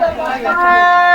ค่ะ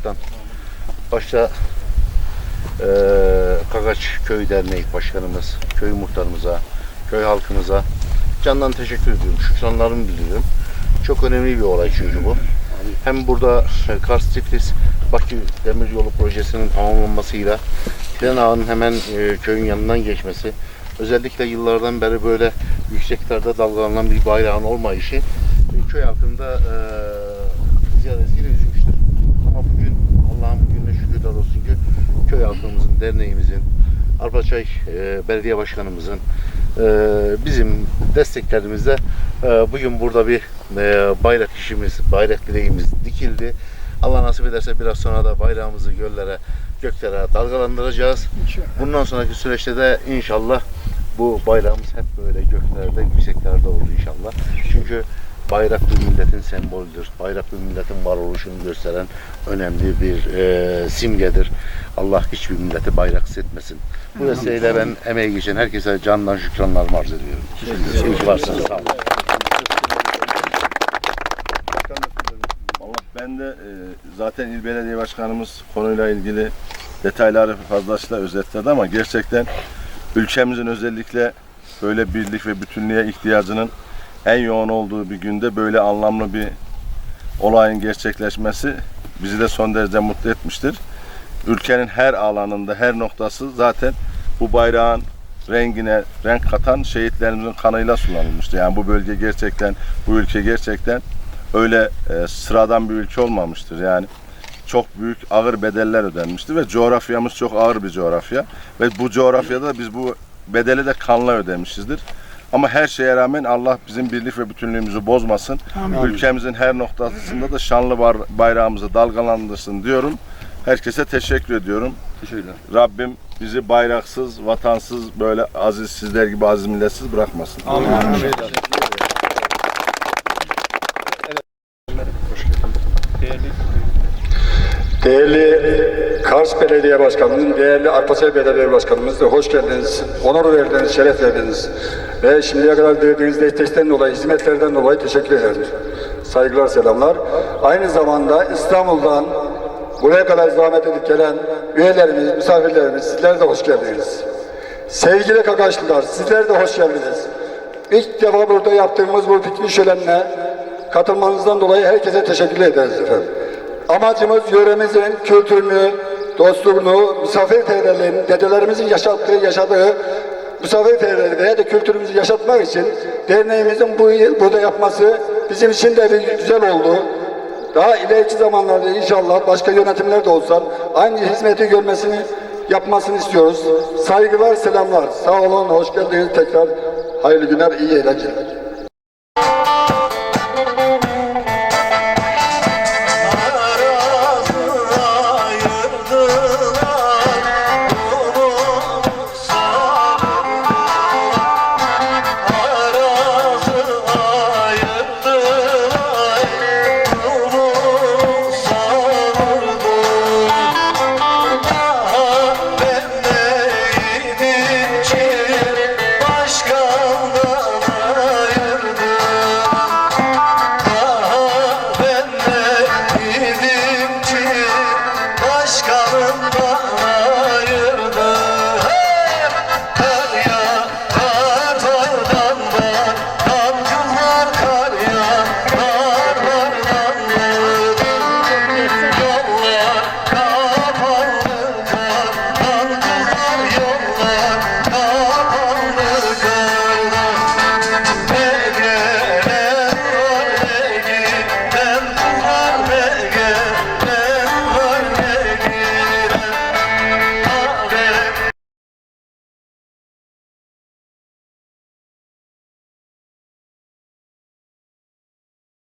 olaraktan başta eee Kagaç Köy Derneği Başkanımız, köy muhtarımıza, köy halkımıza candan teşekkür ediyorum. Şükranlarımı bildiriyorum. Çok önemli bir olay çünkü bu. Hem burada e, Kars Tiflis Bakü Demiryolu projesinin tamamlanmasıyla tren ağının hemen e, köyün yanından geçmesi, özellikle yıllardan beri böyle yükseklerde dalgalanan bir bayrağın olmayışı e, köy halkında e, köy halkımızın, derneğimizin, Arpaçay e, Belediye Başkanımızın, e, bizim desteklerimizle e, bugün burada bir e, bayrak işimiz, bayrak direğimiz dikildi. Allah nasip ederse biraz sonra da bayrağımızı göllere, göklere dalgalandıracağız. Bundan sonraki süreçte de inşallah bu bayrağımız hep böyle göklerde, yükseklerde olur inşallah. Çünkü bayrak bir milletin sembolüdür. Bayrak bir milletin varoluşunu gösteren önemli bir e, simgedir. Allah hiçbir milleti bayraksız etmesin. Bu vesileyle ben emeği geçen herkese candan şükranlarımı arz ediyorum. İyi ki varsınız. Sağ olun. Ben de e, zaten İl Belediye Başkanımız konuyla ilgili detayları fazlasıyla özetledi ama gerçekten ülkemizin özellikle böyle birlik ve bütünlüğe ihtiyacının en yoğun olduğu bir günde böyle anlamlı bir olayın gerçekleşmesi bizi de son derece mutlu etmiştir. Ülkenin her alanında, her noktası zaten bu bayrağın rengine renk katan şehitlerimizin kanıyla sulanılmıştı. Yani bu bölge gerçekten, bu ülke gerçekten öyle e, sıradan bir ülke olmamıştır. Yani çok büyük ağır bedeller ödenmiştir ve coğrafyamız çok ağır bir coğrafya ve bu coğrafyada biz bu bedeli de kanla ödemişizdir. Ama her şeye rağmen Allah bizim birlik ve bütünlüğümüzü bozmasın. Ülkemizin her noktasında da şanlı bayrağımızı dalgalandırsın diyorum. Herkese teşekkür ediyorum. Teşekkürler. Rabbim bizi bayraksız, vatansız, böyle aziz sizler gibi aziz milletsiz bırakmasın. Değerli Kars Belediye Başkanımız, değerli Arpaçay Belediye Başkanımız da hoş geldiniz, onur verdiniz, şeref verdiniz. Ve şimdiye kadar verdiğiniz destekten dolayı, hizmetlerden dolayı teşekkür ederim. Saygılar, selamlar. Aynı zamanda İstanbul'dan buraya kadar zahmet edip gelen üyelerimiz, misafirlerimiz, sizler de hoş geldiniz. Sevgili Kakaşlılar, sizler de hoş geldiniz. İlk defa burada yaptığımız bu piknik şölenine katılmanızdan dolayı herkese teşekkür ederiz efendim. Amacımız yöremizin kültürünü, dostluğunu, misafirperverliğini, dedelerimizin yaşattığı, yaşadığı misafirperverliği veya da kültürümüzü yaşatmak için derneğimizin bu yıl burada yapması bizim için de bir güzel oldu. Daha ileriki zamanlarda inşallah başka yönetimler de olsa aynı hizmeti görmesini yapmasını istiyoruz. Saygılar, selamlar. Sağ olun, hoş geldiniz tekrar. Hayırlı günler, iyi eğlenceler.